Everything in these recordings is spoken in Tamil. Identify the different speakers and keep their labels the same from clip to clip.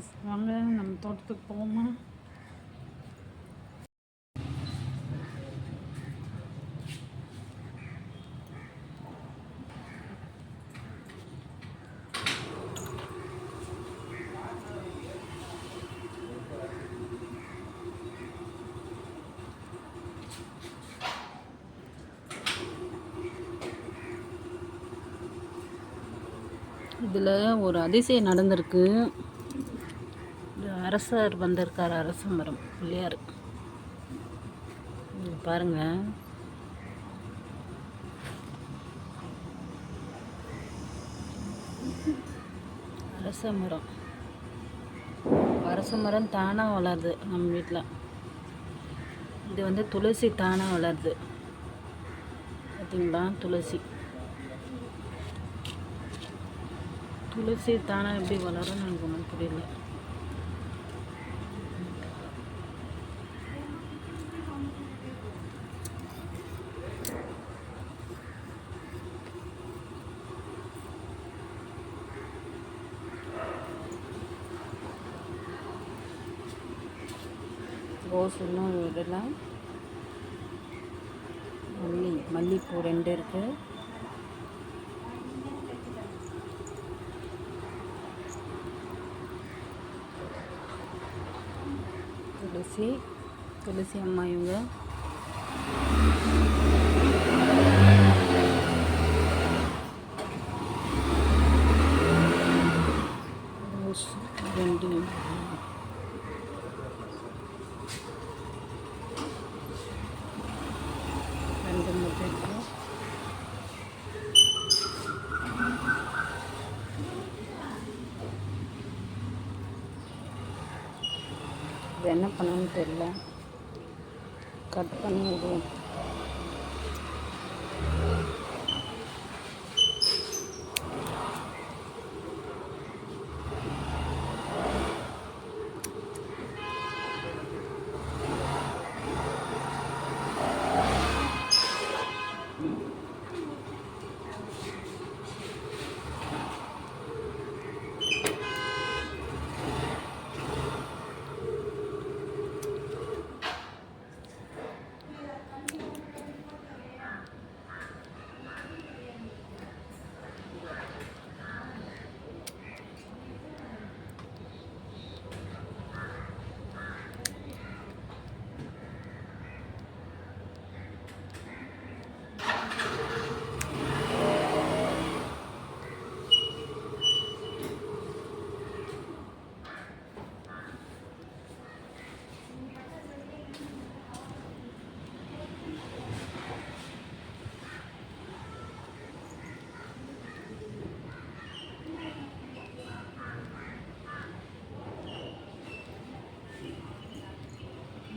Speaker 1: ஃப்ரெண்ட்ஸ் வாங்க நம்ம தோட்டத்துக்கு போவோமா? இதில் ஒரு அதிசயம் நடந்திருக்கு. அரசர் வந்திருக்கார் அரச மரம் பிள்ளையார். இங்க பாருங்க. அரச மரம். அரச மரம் தானாக வளருது நம்ம வீட்டில் இது வந்து துளசி தானாக வளருது. பார்த்தீங்களா துளசி. துளசி தானாக எப்படி வளரும்னு எனக்கு ஒன்றும் புரியல. ரோஸ் இன்னும் விடலாம் மல்லி மல்லிப்பூ ரெண்டு இருக்குது துளசி துளசி அம்மா இவங்க. ரோஸ் ரெண்டு இது என்ன பண்ணணும்னு தெரியல. கட் பண்ணி விடுவோம்.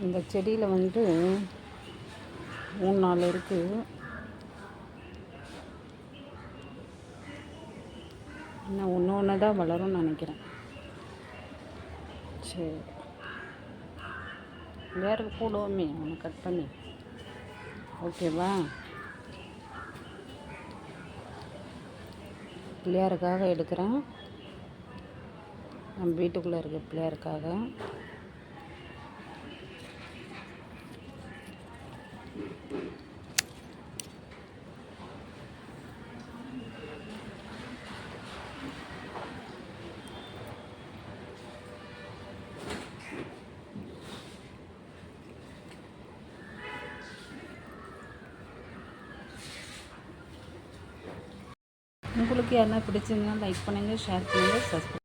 Speaker 1: இந்த செடியில் வந்து மூணு நாள் இருக்குது இன்னும் ஒன்று ஒன்று தான் வளரும்னு நினைக்கிறேன். சரி. வேறு போடுவோமே ஒன்று கட் பண்ணி. ஓகேவா பிள்ளையாருக்காக எடுக்கிறேன். நம்ம வீட்டுக்குள்ளே இருக்க பிள்ளையாருக்காக. உங்களுக்கு யாருன்னா பிடிச்சிருந்தா லைக் பண்ணுங்கள் ஷேர் பண்ணுங்கள் சப்ஸ்கிரைப்